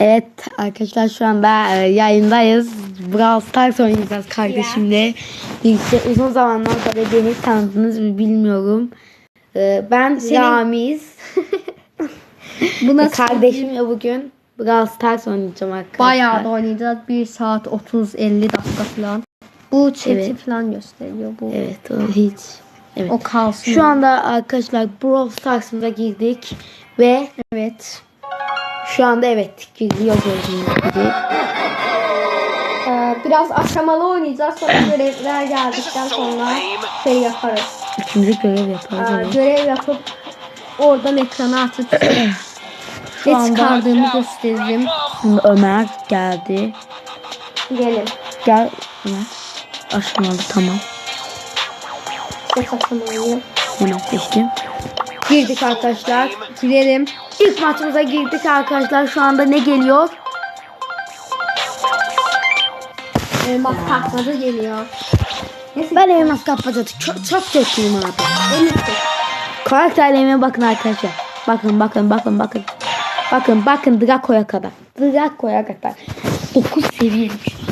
Evet arkadaşlar şu anda e, yayındayız. Brawl Stars oynayacağız kardeşimle. Birlikte uzun zamandan sonra beni tanıdınız mı bilmiyorum. E, Ben Senin- Ramiz. Bu nasıl? Kardeşimle bugün Brawl Stars oynayacağım arkadaşlar. Bayağı da oynayacağız. 1 saat 30-50 dakika falan. Bu chat'i Evet. falan gösteriyor bu. Evet o hiç. Evet. O kalsın. Şu anda arkadaşlar Brawl Stars'ımıza girdik. Ve Evet. Şu anda evet giriyor gördüğünüz gibi. Ee, biraz aşamalı oynayacağız. Sonra görevler geldikten sonra şey yaparız. Üçüncü görev yaparız. Ee, görev yapıp oradan ekrana atıp ne çıkardığımı gösteririm. Şimdi Ömer geldi. Gelin. Gel Ömer. Aşamalı tamam. Ses aşamalıyım. Hemen seçtim. Girdik arkadaşlar. Girelim. İlk maçımıza girdik arkadaşlar. Şu anda ne geliyor? Elmas takmadı geliyor. Neyse. Ben elmas kapatacağım. Çok, çok kötüyüm abi. Karakterlerime bakın arkadaşlar. Bakın bakın bakın bakın. Bakın bakın Draco'ya kadar. Draco'ya kadar. 9 seviyeymiş.